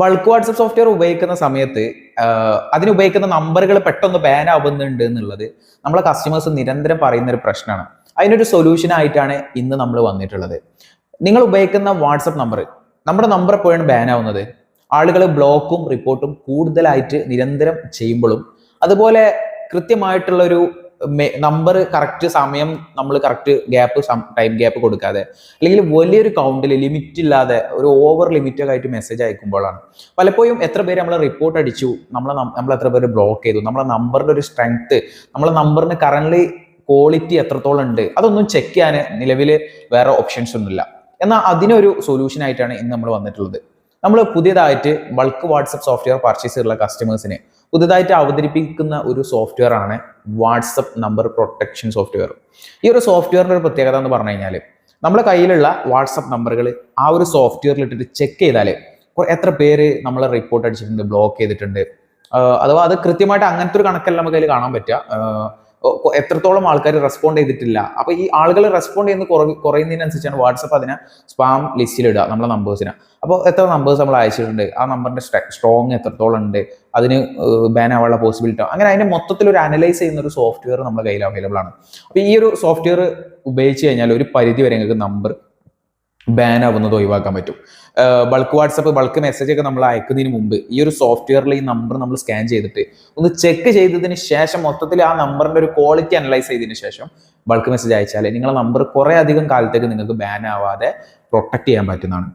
Bulk WhatsApp software ഉപയോഗിക്കുന്ന സമയത്ത് അതിന് ഉപയോഗിക്കുന്ന നമ്പറുകൾ പെട്ടെന്ന് ബാൻ ആവുന്നുണ്ട് എന്നുള്ളത് നമ്മളെ കസ്റ്റമേഴ്സ് നിരന്തരം പറയുന്ന ഒരു പ്രശ്നമാണ്. അതിനൊരു സൊല്യൂഷൻ ആയിട്ടാണ് ഇന്ന് നമ്മൾ വന്നിട്ടുള്ളത്. നിങ്ങൾ ഉപയോഗിക്കുന്ന വാട്സപ്പ് നമ്പർ നമ്മുടെ നമ്പർ എപ്പോഴാണ് ബാൻ ആവുന്നത്? ആളുകൾ ബ്ലോക്കും റിപ്പോർട്ടും കൂടുതലായിട്ട് നിരന്തരം ചെയ്യുമ്പോഴും അതുപോലെ കൃത്യമായിട്ടുള്ള ഒരു നമ്പർ കറക്റ്റ് സമയം നമ്മൾ കറക്റ്റ് ഗ്യാപ്പ് ടൈം ഗ്യാപ്പ് കൊടുക്കാതെ. അല്ലെങ്കിൽ വലിയൊരു കൗണ്ടിൽ ലിമിറ്റ് ഇല്ലാതെ ഒരു ഓവർ ലിമിറ്റഡ് ആയിട്ട് മെസ്സേജ് അയക്കുമ്പോഴാണ്. പലപ്പോഴും എത്ര പേര് നമ്മളെ റിപ്പോർട്ട് അടിച്ചു നമ്മളെ നമ്മൾ എത്ര പേര് ബ്ലോക്ക് ചെയ്തു നമ്മളെ നമ്പറിന്റെ ഒരു സ്ട്രെങ്ത് നമ്മളെ നമ്പറിന് കറന്റ് ക്വാളിറ്റി എത്രത്തോളം ഉണ്ട് അതൊന്നും ചെക്ക് ചെയ്യാൻ നിലവിൽ വേറെ ഓപ്ഷൻസ് ഒന്നുമില്ല. എന്നാൽ അതിനൊരു സൊല്യൂഷൻ ആയിട്ടാണ് ഇന്ന് നമ്മൾ വന്നിട്ടുള്ളത്. നമ്മൾ പുതിയതായിട്ട് ബൾക്ക് വാട്സപ്പ് സോഫ്റ്റ്വെയർ പർച്ചേസ് ചെയ്തിട്ടുള്ള കസ്റ്റമേഴ്സിന് പുതുതായിട്ട് അവതരിപ്പിക്കുന്ന ഒരു സോഫ്റ്റ്വെയർ ആണ് വാട്സപ്പ് നമ്പർ പ്രൊട്ടക്ഷൻ സോഫ്റ്റ്വെയർ. ഈ ഒരു സോഫ്റ്റ്വെയറിന്റെ ഒരു പ്രത്യേകത എന്ന് പറഞ്ഞു കഴിഞ്ഞാൽ നമ്മുടെ കയ്യിലുള്ള വാട്സപ്പ് നമ്പറുകൾ ആ ഒരു സോഫ്റ്റ്വെയറിൽ ഇട്ടിട്ട് ചെക്ക് ചെയ്താൽ എത്ര പേര് നമ്മളെ റിപ്പോർട്ട് അടിച്ചിട്ടുണ്ട് ബ്ലോക്ക് ചെയ്തിട്ടുണ്ട്. അഥവാ അത് കൃത്യമായിട്ട് അങ്ങനത്തെ ഒരു കണക്കല്ല നമുക്ക് അതിൽ കാണാൻ പറ്റുക. എത്രത്തോളം ആൾക്കാർ റെസ്പോണ്ട് ചെയ്തിട്ടില്ല. അപ്പൊ ഈ ആളുകൾ റെസ്പോണ്ട് ചെയ്യുന്ന കുറവ് കുറയുന്നതിനനുസരിച്ചാണ് വാട്സപ്പ് അതിനെ സ്പാം ലിസ്റ്റിൽ ഇടുക നമ്മളെ നമ്പേഴ്സിനെ അപ്പോൾ എത്ര നമ്പേഴ്സ് നമ്മൾ അയച്ചിട്ടുണ്ട് ആ നമ്പറിന്റെ സ്ട്രോങ് എത്രത്തോളം ഉണ്ട് അതിന് ബാൻ ആവാനുള്ള പോസിബിലിറ്റി അങ്ങനെ അതിന്റെ മൊത്തത്തിൽ ഒരു അനലൈസ് ചെയ്യുന്ന ഒരു സോഫ്റ്റ്വെയർ നമ്മുടെ കയ്യിൽ അവൈലബിൾ ആണ്. അപ്പൊ ഈ ഒരു സോഫ്റ്റ്വെയർ ഉപയോഗിച്ച് കഴിഞ്ഞാൽ ഒരു പരിധി വരെ നിങ്ങൾക്ക് നമ്പർ ബാൻ ആവുന്നത് ഒഴിവാക്കാൻ പറ്റും. ബൾക്ക് വാട്സപ്പ് ബൾക്ക് മെസ്സേജ് ഒക്കെ നമ്മൾ അയക്കുന്നതിന് മുമ്പ് ഈ ഒരു സോഫ്റ്റ്വെയറിൽ ഈ നമ്പർ നമ്മൾ സ്കാൻ ചെയ്തിട്ട് ഒന്ന് ചെക്ക് ചെയ്തതിന് ശേഷം മൊത്തത്തിൽ ആ നമ്പറിന്റെ ഒരു ക്വാളിറ്റി അനലൈസ് ചെയ്തതിന് ശേഷം ബൾക്ക് മെസ്സേജ് അയച്ചാൽ നിങ്ങളുടെ നമ്പർ കുറേ അധികം കാലത്തേക്ക് നിങ്ങൾക്ക് ബാൻ ആവാതെ പ്രൊട്ടക്ട് ചെയ്യാൻ പറ്റുന്നതാണ്.